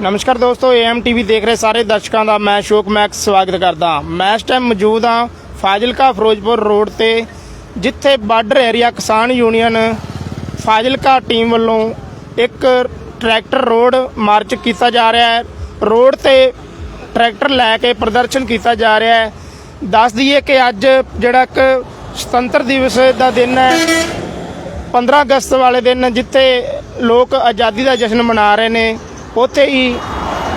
ਨਮਸਕਾਰ ਦੋਸਤੋ am TV ਦੇਖ ਰਹੇ ਸਾਰੇ ਦਰਸ਼ਕਾਂ ਦਾ ਮੈਂ ਸ਼ੋਕ ਮੈਕਸ ਸਵਾਗਤ ਕਰਦਾ। ਮੈਂ ਇਸ ਟਾਈਮ ਮੌਜੂਦ ਹਾਂ ਫਾਜ਼ਿਲਕਾ ਫਿਰੋਜ਼ਪੁਰ ਰੋਡ ਤੇ, ਜਿੱਥੇ ਬਾਰਡਰ ਏਰੀਆ ਕਿਸਾਨ ਯੂਨੀਅਨ ਫਾਜ਼ਿਲਕਾ ਟੀਮ ਵੱਲੋਂ ਇੱਕ ਟਰੈਕਟਰ ਰੋਡ ਮਾਰਚ ਕੀਤਾ ਜਾ ਰਿਹਾ ਹੈ। ਰੋਡ ਤੇ ਟਰੈਕਟਰ ਲੈ ਕੇ ਪ੍ਰਦਰਸ਼ਨ ਕੀਤਾ ਜਾ ਰਿਹਾ ਹੈ। ਦੱਸ ਦਈਏ ਕਿ ਅੱਜ ਜਿਹੜਾ ਇੱਕ ਸੁਤੰਤਰ ਦਿਵਸ ਦਾ ਦਿਨ ਹੈ 15 ਅਗਸਤ ਵਾਲੇ ਦਿਨ, ਜਿੱਥੇ ਲੋਕ ਆਜ਼ਾਦੀ ਦਾ ਜਸ਼ਨ ਮਨਾ ਰਹੇ ਨੇ। ਉੱਥੇ ਹੀ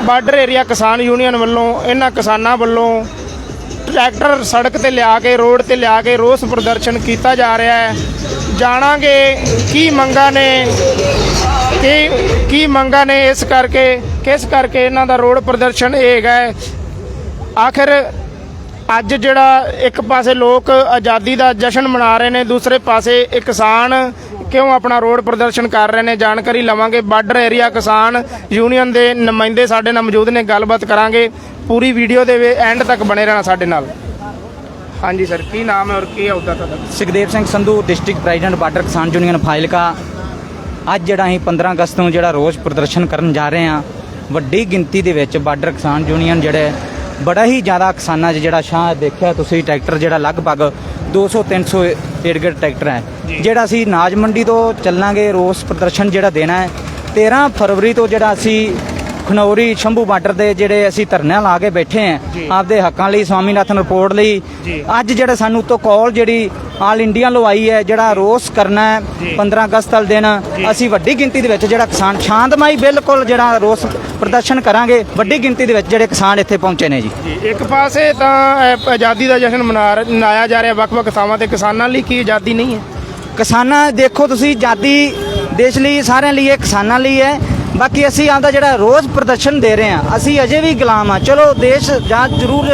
ਬਾਰਡਰ ਏਰੀਆ ਕਿਸਾਨ ਯੂਨੀਅਨ ਵੱਲੋਂ, ਇਹਨਾਂ ਕਿਸਾਨਾਂ ਵੱਲੋਂ ਟਰੈਕਟਰ ਸੜਕ ਤੇ ਲਿਆ ਕੇ, ਰੋਡ ਤੇ ਲਿਆ ਕੇ ਰੋਸ ਪ੍ਰਦਰਸ਼ਨ ਕੀਤਾ ਜਾ ਰਿਹਾ ਹੈ। ਜਾਣਾਂਗੇ ਕੀ ਮੰਗਾਂ ਨੇ, ਕੀ ਕੀ ਮੰਗਾਂ ਨੇ ਇਸ ਕਰਕੇ, ਕਿਸ ਕਰਕੇ ਇਹਨਾਂ ਦਾ ਰੋਡ ਪ੍ਰਦਰਸ਼ਨ ਇਹ ਹੈਗਾ ਆਖਿਰ ਅੱਜ ਜਿਹੜਾ ਇੱਕ ਪਾਸੇ ਲੋਕ ਆਜ਼ਾਦੀ ਦਾ ਜਸ਼ਨ ਮਨਾ ਰਹੇ ਨੇ, ਦੂਸਰੇ ਪਾਸੇ ਇਹ ਕਿਸਾਨ ਕਿਉਂ ਆਪਣਾ ਰੋਡ ਪ੍ਰਦਰਸ਼ਨ ਕਰ ਰਹੇ ਨੇ? ਜਾਣਕਾਰੀ ਲਵਾਂਗੇ। ਬਾਰਡਰ ਏਰੀਆ ਕਿਸਾਨ ਯੂਨੀਅਨ ਦੇ ਨੁਮਾਇੰਦੇ ਸਾਡੇ ਨਾਲ ਮੌਜੂਦ ਨੇ। ਗੱਲਬਾਤ ਕਰਾਂਗੇ। ਪੂਰੀ ਵੀਡੀਓ ਦੇ ਐਂਡ ਤੱਕ ਬਣੇ ਰਹਿਣਾ ਸਾਡੇ ਨਾਲ। ਹਾਂਜੀ ਸਰ, ਕੀ ਨਾਮ ਹੈ ਔਰ ਕੀ ਅਹੁਦਾ ਤੁਹਾਡਾ? Sukhdev Singh Sandhu, district president, border ਕਿਸਾਨ ਯੂਨੀਅਨ ਫਾਜ਼ਿਲਕਾ। ਅੱਜ ਜਿਹੜਾ ਅਸੀਂ 15 ਅਗਸਤ ਨੂੰ ਜਿਹੜਾ ਰੋਜ਼ ਪ੍ਰਦਰਸ਼ਨ ਕਰਨ ਜਾ ਰਹੇ ਹਾਂ, ਵੱਡੀ ਗਿਣਤੀ ਦੇ ਵਿੱਚ ਬਾਰਡਰ ਕਿਸਾਨ ਯੂਨੀਅਨ ਜਿਹੜੇ ਬੜਾ ਹੀ ਜ਼ਿਆਦਾ ਕਿਸਾਨਾਂ 'ਚ ਜਿਹੜਾ ਸ਼ਾਹ ਦੇਖਿਆ ਤੁਸੀਂ ਟਰੈਕਟਰ ਜਿਹੜਾ ਲਗਭਗ 200 300 ਏਡਗੜ ਟਰੈਕਟਰ ਹੈ ਜਿਹੜਾ ਅਸੀਂ ਨਾਜ ਮੰਡੀ ਤੋਂ ਚੱਲਾਂਗੇ ਰੋਸ ਪ੍ਰਦਰਸ਼ਨ ਜਿਹੜਾ ਦੇਣਾ ਹੈ 13 ਫਰਵਰੀ ਤੋਂ ਜਿਹੜਾ ਅਸੀਂ ਖਨੌਰੀ ਸ਼ੰਭੂ ਬਾਰਡਰ ਦੇ ਜਿਹੜੇ ਅਸੀਂ ਧਰਨਿਆਂ ਲਾ ਕੇ ਬੈਠੇ। ਆਂ ਆਪਦੇ ਹੱਕਾਂ ਲਈ ਸਵਾਮੀਨਾਥਨ ਰਿਪੋਰਟ ਲਈ। ਅੱਜ ਜਿਹੜਾ ਸਾਨੂੰ ਤੋਂ ਕਾਲ ਜਿਹੜੀ ਆਲ ਇੰਡੀਆ ਲੋ ਆਈ ਹੈ ਜਿਹੜਾ ਰੋਸ ਕਰਨਾ ਹੈ ਜੀ। 15 ਅਗਸਤ ਵਾਲੇ ਦਿਨ ਅਸੀਂ ਵੱਡੀ ਗਿਣਤੀ ਦੇ ਵਿੱਚ ਜਿਹੜਾ ਕਿਸਾਨ ਸ਼ਾਂਤਮਈ ਬਿਲਕੁਲ ਜਿਹੜਾ ਰੋਸ ਪ੍ਰਦਰਸ਼ਨ ਕਰਾਂਗੇ ਵੱਡੀ ਗਿਣਤੀ ਦੇ ਵਿੱਚ ਜਿਹੜੇ ਕਿਸਾਨ ਇੱਥੇ ਪਹੁੰਚੇ ਨੇ ਜੀ। ਇੱਕ ਪਾਸੇ ਤਾਂ ਆਜ਼ਾਦੀ ਦਾ ਜਸ਼ਨ ਮਨਾਇਆ ਜਾ ਰਿਹਾ ਵੱਖ-ਵੱਖ ਥਾਵਾਂ ਤੇ ਕਿਸਾਨਾਂ ਲਈ ਕੀ ਆਜ਼ਾਦੀ ਨਹੀਂ ਹੈ? ਕਿਸਾਨਾਂ ਦੇਖੋ ਤੁਸੀਂ ਆਜ਼ਾਦੀ ਦੇਸ਼ ਲਈ ਸਾਰਿਆਂ ਲਈ ਹੈ ਕਿਸਾਨਾਂ ਲਈ ਹੈ ਬਾਕੀ ਅਸੀਂ ਆਪਦਾ ਜਿਹੜਾ ਰੋਜ਼ ਪ੍ਰਦਰਸ਼ਨ ਦੇ ਰਹੇ ਹਾਂ ਅਸੀਂ ਅਜੇ ਵੀ ਗੁਲਾਮ ਆ ਚਲੋ ਦੇਸ਼ ਜਾਂ ਜ਼ਰੂਰ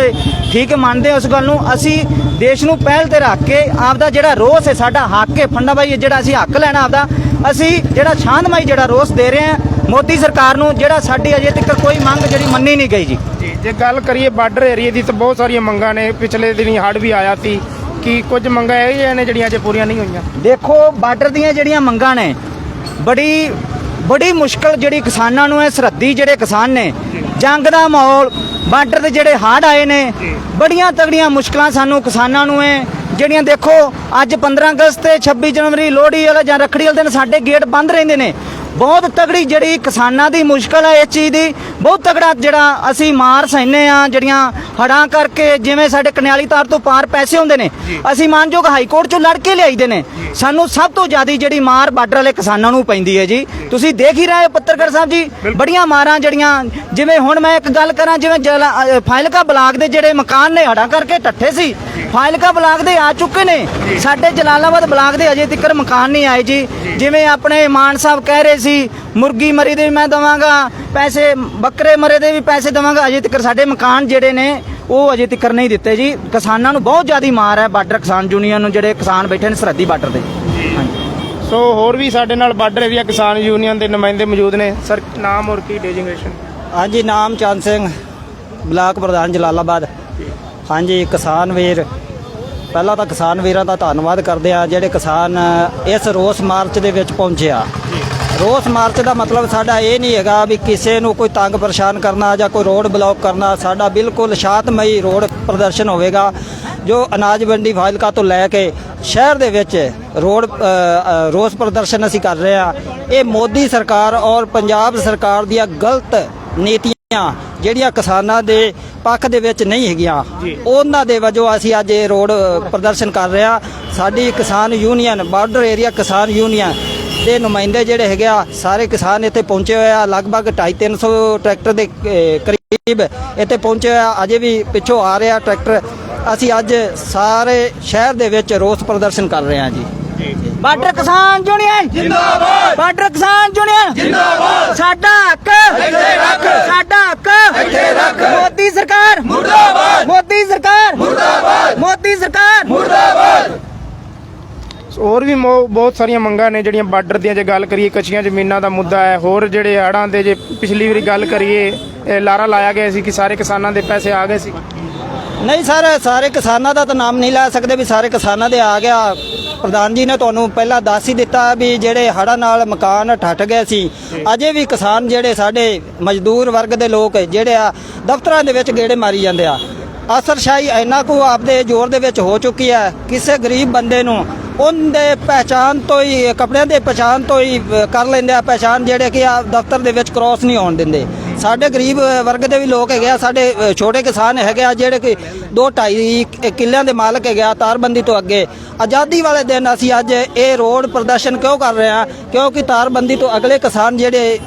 ਠੀਕ ਮੰਨਦੇ ਉਸ ਗੱਲ ਨੂੰ ਅਸੀਂ ਦੇਸ਼ ਨੂੰ ਪਹਿਲ ਤੇ ਰੱਖ ਕੇ ਆਪਦਾ ਜਿਹੜਾ ਰੋਸ ਹੈ ਸਾਡਾ ਹੱਕ ਹੈ ਫੰਡਾ ਬਾਈ ਜਿਹੜਾ ਅਸੀਂ ਹੱਕ ਲੈਣਾ ਆਪਦਾ ਅਸੀਂ ਜਿਹੜਾ ਸ਼ਾਂਤਮਈ ਜਿਹੜਾ ਰੋਸ ਦੇ ਰਹੇ ਹਾਂ ਮੋਦੀ ਸਰਕਾਰ ਨੂੰ ਜਿਹੜਾ ਸਾਡੀ ਅਜੇ ਤੱਕ ਕੋਈ ਮੰਗ ਜਿਹੜੀ ਮੰਨੀ ਨਹੀਂ ਗਈ ਜੀ। ਜੀ ਗੱਲ ਕਰੀਏ ਬਾਰਡਰ ਏਰੀਆ ਦੀ ਤਾਂ ਬਹੁਤ ਸਾਰੀਆਂ ਮੰਗਾਂ ਨੇ ਪਿਛਲੇ ਦਿਨੀ ਹੜ੍ਹ ਵੀ ਆਇਆ ਸੀ ਕਿ ਕੁਝ ਮੰਗਾਂ ਇਹ ਨੇ ਜਿਹੜੀਆਂ ਅਜੇ ਪੂਰੀਆਂ ਨਹੀਂ ਹੋਈਆਂ? ਦੇਖੋ ਬਾਰਡਰ ਦੀਆਂ ਜਿਹੜੀਆਂ ਮੰਗਾਂ ਨੇ ਬੜੀ ਬੜੀ ਮੁਸ਼ਕਲ ਜਿਹੜੀ ਕਿਸਾਨਾਂ ਨੂੰ ਹੈ ਸਰਹੱਦੀ ਜਿਹੜੇ ਕਿਸਾਨ ਨੇ ਜੰਗ ਦਾ ਮਾਹੌਲ ਬਾਰਡਰ ਦੇ ਜਿਹੜੇ ਹੜ੍ਹ ਆਏ ਨੇ ਬੜੀਆਂ ਤਗੜੀਆਂ ਮੁਸ਼ਕਲਾਂ ਸਾਨੂੰ ਕਿਸਾਨਾਂ ਨੂੰ ਹੈ ਜਿਹੜੀਆਂ ਦੇਖੋ ਅੱਜ 15 ਅਗਸਤ ਤੇ 26 ਜਨਵਰੀ ਲੋਹੜੀ ਵਾਲਾ ਜਾਂ ਰੱਖੜੀ ਵਾਲੇ ਦਿਨ ਸਾਡੇ ਗੇਟ ਬੰਦ ਰਹਿੰਦੇ ਨੇ। ਬਹੁਤ ਤਗੜੀ ਜਿਹੜੀ ਕਿਸਾਨਾਂ ਦੀ ਮੁਸ਼ਕਲ ਹੈ ਇਸ ਚੀਜ਼ ਦੀ। ਬਹੁਤ ਤਗੜਾ ਜਿਹੜਾ ਅਸੀਂ ਮਾਰ ਸਹਿਨੇ ਆ ਜਿਹੜੀਆਂ ਹੜਾਂ ਕਰਕੇ ਜਿਵੇਂ ਸਾਡੇ ਕਨਿਆਲੀ ਤਾਰ ਤੋਂ ਪਾਰ ਪੈਸੇ ਹੁੰਦੇ ਨੇ ਅਸੀਂ ਮਾਨਯੋਗ ਹਾਈ ਕੋਰਟ ਚੋਂ ਲੜ ਕੇ ਲਿਆਈਦੇ ਨੇ। ਸਾਨੂੰ ਸਭ ਤੋਂ ਜ਼ਿਆਦਾ ਜਿਹੜੀ ਮਾਰ ਬਾਰਡਰ ਵਾਲੇ ਕਿਸਾਨਾਂ ਨੂੰ ਪੈਂਦੀ ਹੈ ਜੀ। ਤੁਸੀਂ ਦੇਖ ਹੀ ਰਹੇ ਹੋ ਪੱਤਰਕਾਰ ਸਾਹਿਬ ਜੀ ਬੜੀਆਂ ਮਾਰਾਂ ਜਿਹੜੀਆਂ ਜਿਵੇਂ ਹੁਣ ਮੈਂ ਇੱਕ ਗੱਲ ਕਰਾਂ ਜਿਵੇਂ ਫਾਜ਼ਿਲਕਾ ਬਲਾਕ ਦੇ ਜਿਹੜੇ ਮਕਾਨ ਨੇ ਹੜਾਂ ਕਰਕੇ ਟੱਠੇ ਸੀ ਫਾਜ਼ਿਲਕਾ ਬਲਾਕ ਦੇ ਆ ਚੁੱਕੇ ਨੇ। ਸਾਡੇ ਜਲਾਲਾਬਾਦ ਬਲਾਕ ਦੇ ਅਜੇ ਤੱਕ ਮਕਾਨ ਨਹੀਂ ਆਏ ਜੀ। ਜਿਵੇਂ ਆਪਣੇ ਮਾਨ ਸਾਹਿਬ ਕਹਿ ਰਹੇ ਸੀ ਮੁਰਗੀ ਮਰੀ ਦੇ ਵੀ ਮੈਂ ਦਵਾਂਗਾ ਪੈਸੇ ਬੱਕਰੇ ਮਰੇ ਦੇ ਵੀ ਪੈਸੇ ਦਵਾਂਗਾ ਅਜੇ ਤੱਕ ਸਾਡੇ ਮਕਾਨ ਜਿਹੜੇ ਨੇ ਉਹ ਅਜੇ ਤੱਕ ਨਹੀਂ ਦਿੱਤੇ ਜੀ। ਕਿਸਾਨਾਂ ਨੂੰ ਬਹੁਤ ਜ਼ਿਆਦਾ ਮਾਰ ਹੈ ਬਾਰਡਰ ਕਿਸਾਨ ਯੂਨੀਅਨ ਨੂੰ ਜਿਹੜੇ ਕਿਸਾਨ ਬੈਠੇ ਨੇ ਸਰਹੱਦੀ ਬਾਰਡਰ ਤੇ ਹਾਂਜੀ। ਸੋ ਹੋਰ ਵੀ ਸਾਡੇ ਨਾਲ ਬਾਰਡਰ ਏਰੀਆ ਕਿਸਾਨ ਯੂਨੀਅਨ ਦੇ ਨੁਮਾਇੰਦੇ ਮੌਜੂਦ ਨੇ। ਸਰ ਨਾਮ ਔਰ ਕੀ ਡੈਜਿਗਨੇਸ਼ਨ ਹਾਂਜੀ ਨਾਮ ਚੰਦ ਸਿੰਘ ਬਲਾਕ ਪ੍ਰਧਾਨ ਜਲਾਲਾਬਾਦ। ਹਾਂਜੀ ਕਿਸਾਨ ਵੀਰ ਪਹਿਲਾਂ ਤਾਂ ਕਿਸਾਨ ਵੀਰਾਂ ਦਾ ਧੰਨਵਾਦ ਕਰਦੇ ਆ ਜਿਹੜੇ ਕਿਸਾਨ ਇਸ ਰੋਸ ਮਾਰਚ ਦੇ ਵਿੱਚ ਪਹੁੰਚਿਆ ਰੋਸ ਮਾਰਚ ਦਾ ਮਤਲਬ ਸਾਡਾ ਇਹ ਨਹੀਂ ਹੈਗਾ ਵੀ ਕਿਸੇ ਨੂੰ ਕੋਈ ਤੰਗ ਪਰੇਸ਼ਾਨ ਕਰਨਾ ਜਾਂ ਕੋਈ ਰੋਡ ਬਲੌਕ ਕਰਨਾ ਸਾਡਾ ਬਿਲਕੁਲ ਸ਼ਾਂਤਮਈ ਰੋਡ ਪ੍ਰਦਰਸ਼ਨ ਹੋਵੇਗਾ ਜੋ ਅਨਾਜ ਮੰਡੀ ਫਾਜ਼ਿਲਕਾ ਤੋਂ ਲੈ ਕੇ ਸ਼ਹਿਰ ਦੇ ਵਿੱਚ ਰੋਡ ਰੋਸ ਪ੍ਰਦਰਸ਼ਨ ਅਸੀਂ ਕਰ ਰਹੇ ਆ ਇਹ ਮੋਦੀ ਸਰਕਾਰ ਔਰ ਪੰਜਾਬ ਸਰਕਾਰ ਦੀਆਂ ਗਲਤ ਨੀਤੀਆਂ ਜਿਹੜੀਆਂ ਕਿਸਾਨਾਂ ਦੇ ਪੱਖ ਦੇ ਵਿੱਚ ਨਹੀਂ ਹੈਗੀਆਂ ਉਹਨਾਂ ਦੇ ਵਜੋਂ ਅਸੀਂ ਅੱਜ ਇਹ ਰੋਡ ਪ੍ਰਦਰਸ਼ਨ ਕਰ ਰਹੇ ਆ ਸਾਡੀ ਕਿਸਾਨ ਯੂਨੀਅਨ ਬਾਰਡਰ ਏਰੀਆ ਕਿਸਾਨ ਯੂਨੀਅਨ ਦੇ ਨੁਮਾਇੰਦੇ ਜਿਹੜੇ ਹੈਗੇ ਆ ਸਾਰੇ ਕਿਸਾਨ ਇੱਥੇ ਪਹੁੰਚੇ ਹੋਏ ਆ ਲਗਭਗ 250 300 ਟਰੈਕਟਰ ਦੇ ਕਰੀਬ ਇੱਥੇ ਪਹੁੰਚੇ ਹੋਏ ਆ। ਅਜੇ ਵੀ ਪਿੱਛੋਂ ਆ ਰਿਹਾ ਟਰੈਕਟਰ। ਅਸੀਂ ਅੱਜ ਸਾਰੇ ਸ਼ਹਿਰ ਦੇ ਵਿੱਚ ਰੋਸ ਪ੍ਰਦਰਸ਼ਨ ਕਰ ਰਹੇ ਹਾਂ ਜੀ। ਬਾਰਡਰ ਕਿਸਾਨ ਯੂਨੀਅਨ! ਜਿੰਦਾਬਾਦ! ਬਾਰਡਰ ਕਿਸਾਨ ਯੂਨੀਅਨ! ਜਿੰਦਾਬਾਦ! ਸਾਡਾ ਹੱਕ! ਇੱਥੇ ਰੱਖ! ਸਾਡਾ ਹੱਕ! ਇੱਥੇ ਰੱਖ! ਮੋਦੀ ਸਰਕਾਰ! ਮੁਰਦਾਬਾਦ! ਮੋਦੀ ਸਰਕਾਰ! ਮੁਰਦਾਬਾਦ! ਮੋਦੀ ਸਰਕਾਰ! ਹੋਰ ਵੀ ਮੋ- ਬਹੁਤ ਸਾਰੀਆਂ ਮੰਗਾਂ ਨੇ ਜਿਹੜੀਆਂ ਬਾਰਡਰ ਦੀਆਂ ਜੇ ਗੱਲ ਕਰੀਏ, ਕੱਚੀਆਂ ਜ਼ਮੀਨਾਂ ਦਾ ਮੁੱਦਾ ਹੈ, ਹੋਰ ਜਿਹੜੇ ਹੜ੍ਹਾਂ ਦੇ ਜੇ ਪਿਛਲੀ ਵਾਰੀ ਗੱਲ ਕਰੀਏ, ਇਹ ਲਾਰਾ ਲਾਇਆ ਗਿਆ ਸੀ ਕਿ ਸਾਰੇ ਕਿਸਾਨਾਂ ਦੇ ਪੈਸੇ ਆ ਗਏ ਸੀ? ਨਹੀਂ ਸਰ, ਸਾਰੇ ਕਿਸਾਨਾਂ ਦਾ ਤਾਂ ਨਾਮ ਨਹੀਂ ਲੈ ਸਕਦੇ ਵੀ ਸਾਰੇ ਕਿਸਾਨਾਂ ਦੇ ਆ ਗਿਆ। ਪ੍ਰਧਾਨ ਜੀ ਨੇ ਤੁਹਾਨੂੰ ਪਹਿਲਾਂ ਦੱਸ ਹੀ ਦਿੱਤਾ ਵੀ ਜਿਹੜੇ ਹੜ੍ਹਾਂ ਨਾਲ ਮਕਾਨ ਠੱਟ ਗਏ ਸੀ, ਅਜੇ ਵੀ ਕਿਸਾਨ ਜਿਹੜੇ ਸਾਡੇ ਮਜ਼ਦੂਰ ਵਰਗ ਦੇ ਲੋਕ, ਜਿਹੜੇ ਆ ਦਫ਼ਤਰਾਂ ਦੇ ਵਿੱਚ ਗੇੜੇ ਮਾਰੀ ਜਾਂਦੇ ਆ। ਅਸਰਸ਼ਾਹੀ ਇੰਨਾ ਕੁ ਆਪਦੇ ਜ਼ੋਰ ਦੇ ਵਿੱਚ ਹੋ ਚੁੱਕੀ ਹੈ, ਕਿਸੇ ਗਰੀਬ ਬੰਦੇ ਨੂੰ ਉਹਦੇ ਪਹਿਚਾਨ ਤੋਂ ਹੀ, ਕੱਪੜਿਆਂ ਦੇ ਪਹਿਚਾਨ ਤੋਂ ਹੀ ਕਰ ਲੈਂਦੇ ਆ ਪਹਿਚਾਨ ਜਿਹੜੇ ਕਿ ਆ ਦਫ਼ਤਰ ਦੇ ਵਿੱਚ ਕ੍ਰੋਸ ਨਹੀਂ ਹੋਣ ਦਿੰਦੇ। ਸਾਡੇ ਗਰੀਬ ਵਰਗ ਦੇ ਵੀ ਲੋਕ ਹੈਗੇ ਆ, ਸਾਡੇ ਛੋਟੇ ਕਿਸਾਨ ਹੈਗੇ ਆ, ਜਿਹੜੇ ਕਿ 2 2.5 ਕਿੱਲਿਆਂ ਦੇ ਮਾਲਕ ਹੈਗੇ ਆ ਤਾਰਬੰਦੀ ਤੋਂ ਅੱਗੇ। ਆਜ਼ਾਦੀ ਵਾਲੇ ਦਿਨ ਅਸੀਂ ਅੱਜ ਇਹ ਰੋਡ ਪ੍ਰਦਰਸ਼ਨ ਕਿਉਂ ਕਰ ਰਹੇ ਆ? ਕਿਉਂਕਿ ਤਾਰਬੰਦੀ ਤੋਂ ਅਗਲੇ ਕਿਸਾਨ ਜਿਹੜੇ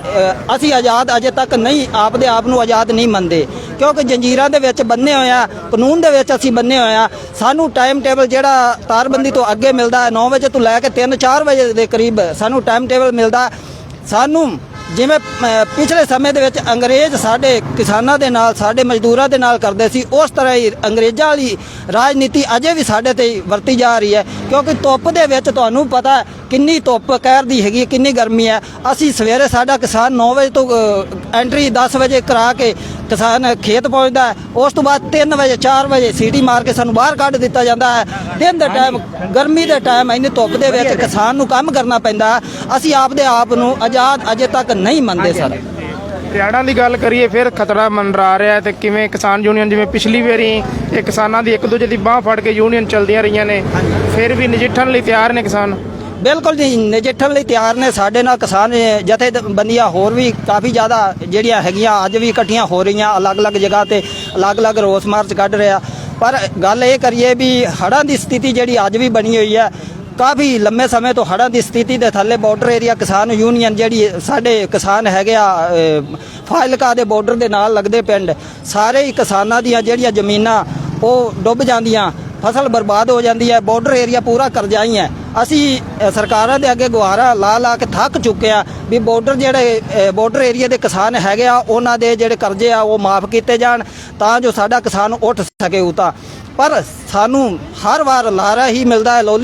ਅਸੀਂ ਆਜ਼ਾਦ ਅਜੇ ਤੱਕ ਨਹੀਂ, ਆਪਦੇ ਆਪ ਨੂੰ ਆਜ਼ਾਦ ਨਹੀਂ ਮੰਨਦੇ। ਕਿਉਂਕਿ ਜੰਜੀਰਾਂ ਦੇ ਵਿੱਚ ਬੰਨੇ ਹੋਏ ਆ, ਕਾਨੂੰਨ ਦੇ ਵਿੱਚ ਅਸੀਂ ਬੰਨੇ ਹੋਏ ਆ। ਸਾਨੂੰ ਟਾਈਮ ਟੇਬਲ ਜਿਹੜਾ ਤਾਰਬੰਦੀ ਤੋਂ ਅੱਗੇ ਮਿਲਦਾ ਹੈ 9 ਵਜੇ ਤੋਂ ਲੈ ਕੇ 3 4 ਵਜੇ ਦੇ ਕਰੀਬ ਸਾਨੂੰ ਟਾਈਮ ਟੇਬਲ ਮਿਲਦਾ। ਸਾਨੂੰ ਜਿਵੇਂ ਪਿਛਲੇ ਸਮੇਂ ਦੇ ਵਿੱਚ ਅੰਗਰੇਜ਼ ਸਾਡੇ ਕਿਸਾਨਾਂ ਦੇ ਨਾਲ, ਸਾਡੇ ਮਜ਼ਦੂਰਾਂ ਦੇ ਨਾਲ ਕਰਦੇ ਸੀ, ਉਸ ਤਰ੍ਹਾਂ ਹੀ ਅੰਗਰੇਜ਼ਾਂ ਵਾਲੀ ਰਾਜਨੀਤੀ ਅਜੇ ਵੀ ਸਾਡੇ ਤੇ ਵਰਤੀ ਜਾ ਰਹੀ ਹੈ। ਕਿਉਂਕਿ ਧੁੱਪ ਦੇ ਵਿੱਚ ਤੁਹਾਨੂੰ ਪਤਾ ਕਿੰਨੀ ਧੁੱਪ ਕਹਿਰ ਦੀ ਹੈਗੀ ਕਿੰਨੀ ਗਰਮੀ ਹੈ। ਅਸੀਂ ਸਵੇਰੇ ਸਾਡਾ ਕਿਸਾਨ 9 ਵਜੇ ਤੋਂ ਐਂਟਰੀ 10 ਵਜੇ ਕਰਾ ਕੇ ਕਿਸਾਨ ਖੇਤ ਪਹੁੰਚਦਾ ਹੈ। ਉਸ ਤੋਂ ਬਾਅਦ 3 ਵਜੇ 4 ਵਜੇ ਸੀਟੀ ਮਾਰ ਕੇ ਸਾਨੂੰ ਬਾਹਰ ਕੱਢ ਦਿੱਤਾ ਜਾਂਦਾ ਹੈ। ਦਿਨ ਦੇ ਟਾਈਮ ਗਰਮੀ ਦੇ ਟਾਈਮ ਇੰਨੀ ਧੁੱਪ ਦੇ ਵਿੱਚ ਕਿਸਾਨ ਨੂੰ ਕੰਮ ਕਰਨਾ ਪੈਂਦਾ। ਅਸੀਂ ਆਪਦੇ ਆਪ ਨੂੰ ਆਜ਼ਾਦ ਅਜੇ ਤੱਕ ਨਹੀਂ ਮੰਨਦੇ ਸਰ। ਰਿਆੜਾਂ ਦੀ ਗੱਲ ਕਰੀਏ ਫਿਰ ਖਤਰਾ ਮੰਡਰਾ ਰਿਹਾ ਤੇ ਕਿਵੇਂ ਕਿਸਾਨ ਯੂਨੀਅਨ ਜਿਵੇਂ ਪਿਛਲੀ ਵਾਰੀ ਇਹ ਕਿਸਾਨਾਂ ਦੀ ਇੱਕ ਦੂਜੇ ਦੀ ਬਾਹ ਫੜ ਕੇ ਯੂਨੀਅਨ ਚੱਲਦੀਆਂ ਰਹੀਆਂ ਨੇ ਫਿਰ ਵੀ ਨਜਿੱਠਣ ਲਈ ਤਿਆਰ ਨੇ ਕਿਸਾਨ? ਬਿਲਕੁਲ ਜੀ, ਨਜਿੱਠਣ ਲਈ ਤਿਆਰ ਨੇ ਸਾਡੇ ਨਾਲ ਕਿਸਾਨ, ਜਥੇਬੰਦੀਆਂ ਹੋਰ ਵੀ ਕਾਫੀ ਜ਼ਿਆਦਾ ਜਿਹੜੀਆਂ ਹੈਗੀਆਂ, ਅੱਜ ਵੀ ਇਕੱਠੀਆਂ ਹੋ ਰਹੀਆਂ, ਅਲੱਗ-ਅਲੱਗ ਜਗ੍ਹਾ ਤੇ ਅਲੱਗ-ਅਲੱਗ ਰੋਸ ਮਾਰਚ ਕੱਢ ਰਿਹਾ। ਪਰ ਗੱਲ ਇਹ ਕਰੀਏ ਵੀ ਹੜ੍ਹਾਂ ਦੀ ਸਥਿਤੀ ਜਿਹੜੀ ਅੱਜ ਵੀ ਬਣੀ ਹੋਈ ਹੈ, ਕਾਫੀ ਲੰਮੇ ਸਮੇਂ ਤੋਂ ਹੜ੍ਹਾਂ ਦੀ ਸਥਿਤੀ ਦੇ ਥੱਲੇ ਬਾਰਡਰ ਏਰੀਆ ਕਿਸਾਨ ਯੂਨੀਅਨ ਜਿਹੜੀ ਸਾਡੇ ਕਿਸਾਨ ਹੈਗੇ ਆ ਫਾਇਲਕਾ ਦੇ ਬਾਰਡਰ ਦੇ ਨਾਲ ਲੱਗਦੇ ਪਿੰਡ, ਸਾਰੇ ਹੀ ਕਿਸਾਨਾਂ ਦੀਆਂ ਜਿਹੜੀਆਂ ਜ਼ਮੀਨਾਂ, ਉਹ ਡੁੱਬ ਜਾਂਦੀਆਂ। ਫਸਲ ਬਰਬਾਦ ਹੋ ਜਾਂਦੀ ਹੈ ਬਾਰਡਰ ਏਰੀਆ ਪੂਰਾ ਕਰਜ਼ਾ ਹੀ ਹੈ। ਅਸੀਂ ਸਰਕਾਰਾਂ ਦੇ ਅੱਗੇ ਗੁਹਾਰਾ ਲਾ ਲਾ ਕੇ ਥੱਕ ਚੁੱਕੇ ਆ ਵੀ ਬਾਰਡਰ ਜਿਹੜੇ ਅ, ਬਾਰਡਰ ਏਰੀਆ ਦੇ ਕਿਸਾਨ ਹੈਗੇ ਆ ਉਹਨਾਂ ਦੇ ਜਿਹੜੇ ਕਰਜ਼ੇ ਆ ਉਹ ਮਾਫ ਕੀਤੇ ਜਾਣ ਤਾਂ ਜੋ ਸਾਡਾ ਕਿਸਾਨ ਉੱਠ ਸਕੇ ਉਤਾ ਪਰ ਸਾਨੂੰ ਹਰ ਵਾਰ ਲਾਰਾ ਹੀ ਮਿਲਦਾ ਹੈ ਲੋਲੀ